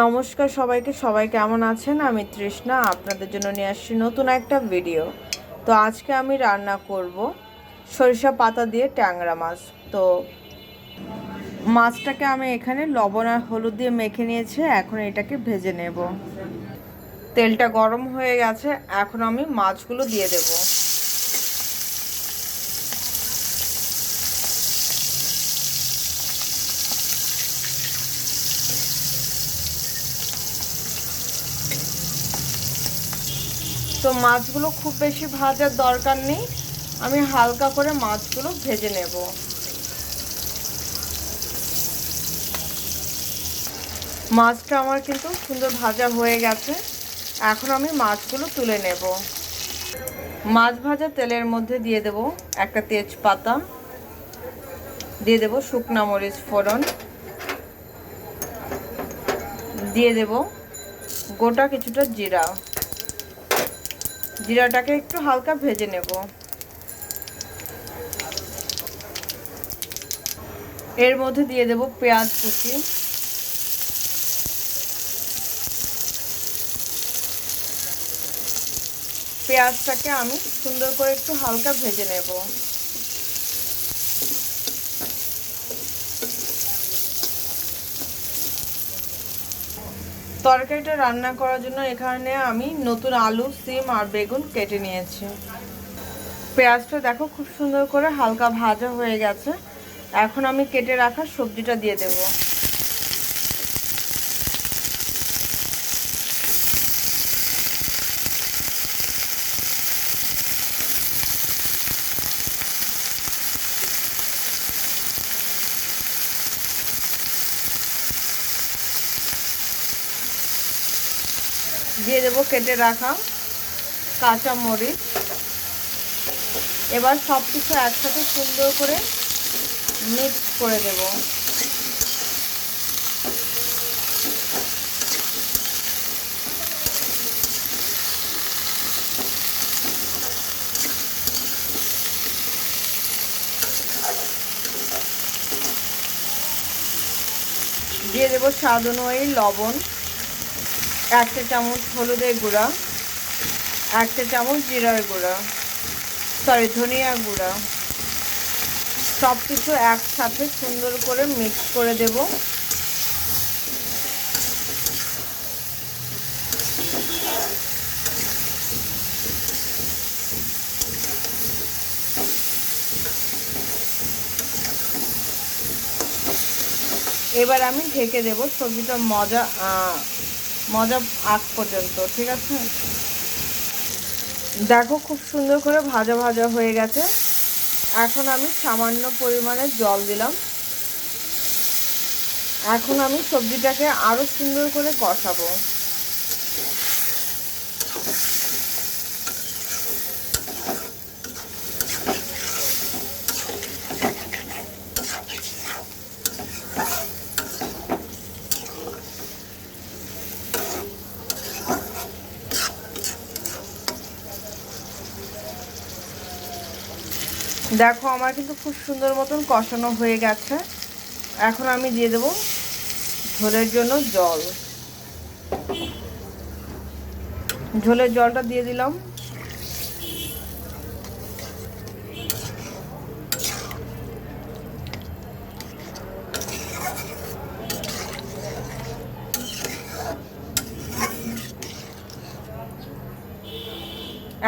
নমস্কার সবাইকে, সবাই কেমন আছেন? আমি তৃষ্ণা, আপনাদের জন্য নিয়ে আসছি নতুন একটা ভিডিও তো আজকে আমি রান্না করব সরিষা পাতা দিয়ে ট্যাংরা মাছ। তো মাছটাকে আমি এখানে লবণ আর হলুদ দিয়ে মেখে নিয়েছি, এখন এটাকে ভেজে নেব। তেলটা গরম হয়ে গেছে, এখন আমি মাছগুলো দিয়ে দেবো। তো মাছগুলো খুব বেশি ভাজার দরকার নেই। আমি হালকা করে মাছগুলো ভেজে নেব। মাছটা আমার কিন্তু সুন্দর ভাজা হয়ে গেছে। এখন আমি মাছগুলো তুলে নেব। মাছ ভাজা তেলের মধ্যে দিয়ে দেব একটা তেজপাতা। দিয়ে দেব শুকনা মরিচ ফোড়ন। দিয়ে দেব গোটা কিছুটা জিরা। জিরাটাকে একটু হালকা ভেজে নেব। এর মধ্যে দিয়ে দেব পেঁয়াজ কুচি। পেঁয়াজটাকে আমি সুন্দর করে একটু হালকা ভেজে নেব। তরকারিটা রান্না করার জন্য এখানে আমি নতুন আলু, সিম আর বেগুন কেটে নিয়েছি। পেঁয়াজটা দেখো খুব সুন্দর করে হালকা ভাজা হয়ে গেছে। এখন আমি কেটে রাখা সবজিটা দিয়ে দেব। দিয়ে দেবো, কেটে রাখা কাঁচা মরিচ এবার সব কিছু একসাথে সুন্দর করে মিক্স করে দেব। দিয়ে দেবো স্বাদ অনুযায়ী লবণ। এক চা চামচ হলুদের গুঁড়া, এক চা চামচ জিরার গুঁড়া সরি ধনিয়া গুঁড়া। সব কিছু একসাথে সুন্দর করে মিক্স করে দেব। এবার আমি ঢেকে দেব সবজিটা মজা মজা আগ পর্যন্ত, ঠিক আছে? দেখো খুব সুন্দর করে ভাজা ভাজা হয়ে গেছে। এখন আমি সামান্য পরিমাণে জল দিলাম। এখন আমি সবজিটাকে আরও সুন্দর করে কষাবো। দেখো, আমার কিন্তু খুব সুন্দর মতন কষানো হয়ে গেছে। এখন আমি দিয়ে দেবো ঝোলের জন্য জল। ঝোলের জলটা দিয়ে দিলাম।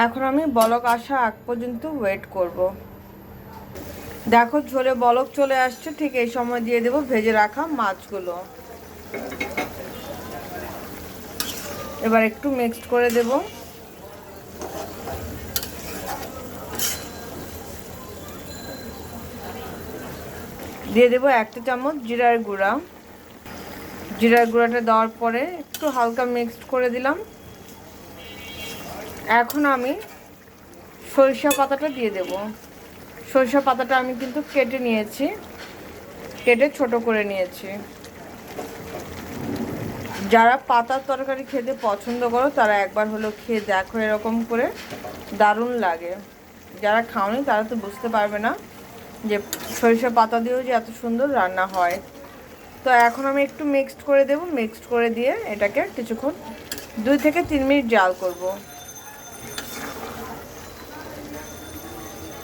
এখন আমি বলক আসা আগ পর্যন্ত ওয়েট করব। দেখো, ঝোলে বলক চলে আসছে। ঠিক এই সময় দিয়ে দেবো ভেজে রাখা মাছগুলো। এবার একটু মিক্সড করে দেব। দিয়ে দেবো একটা চামচ জিরার গুঁড়া। জিরার গুঁড়াটা দেওয়ার পরে একটু হালকা মিক্সড করে দিলাম। এখন আমি সরিষা পাতাটা দিয়ে দেবো। সরিষা পাতাটা আমি কিন্তু কেটে নিয়েছি। কেটে ছোট করে নিয়েছি। যারা পাতার তরকারি খেতে পছন্দ করো, তারা একবার হলো খেয়ে দেখো এরকম করে। দারুণ লাগে। যারা খাওনি, তারা তো বুঝতে পারবে না যে সরিষা পাতা দিয়েও যে এত সুন্দর রান্না হয়। তো এখন আমি একটু মিক্সড করে দেব। মিক্সড করে দিয়ে এটাকে কিছুক্ষণ দুই থেকে তিন মিনিট জাল করব।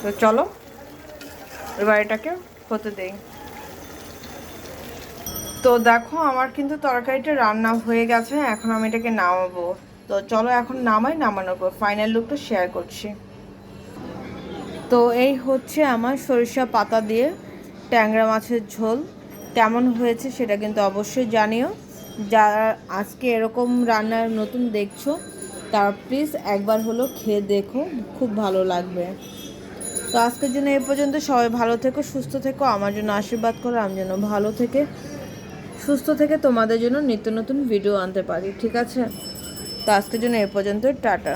তো চলো। এবার এটাকে হতে দেই। তো দেখো, আমার কিন্তু তরকারিটা রান্না হয়ে গেছে, এখন আমি এটাকে নামাবো। তো চলো এখন নামাই, নামানোর পর ফাইনাল লুকটা শেয়ার করছি। তো এই হচ্ছে আমার সরিষা পাতা দিয়ে ট্যাংরা মাছের ঝোল। কেমন হয়েছে সেটা কিন্তু অবশ্যই জানিও। যারা আজকে এরকম রান্নার নতুন দেখছ তারা প্লিজ একবার হলো খেয়ে দেখো, খুব ভালো লাগবে। তো আজকের জন্য এ পর্যন্ত। সবাই ভালো থেকো, সুস্থ থেকো, আমার জন্য আশীর্বাদ করো, আমি যেন ভালো থেকে, সুস্থ থেকে তোমাদের জন্য নিত্য নতুন ভিডিও আনতে পারি, ঠিক আছে? তো আজকের জন্য এ পর্যন্ত টাটা।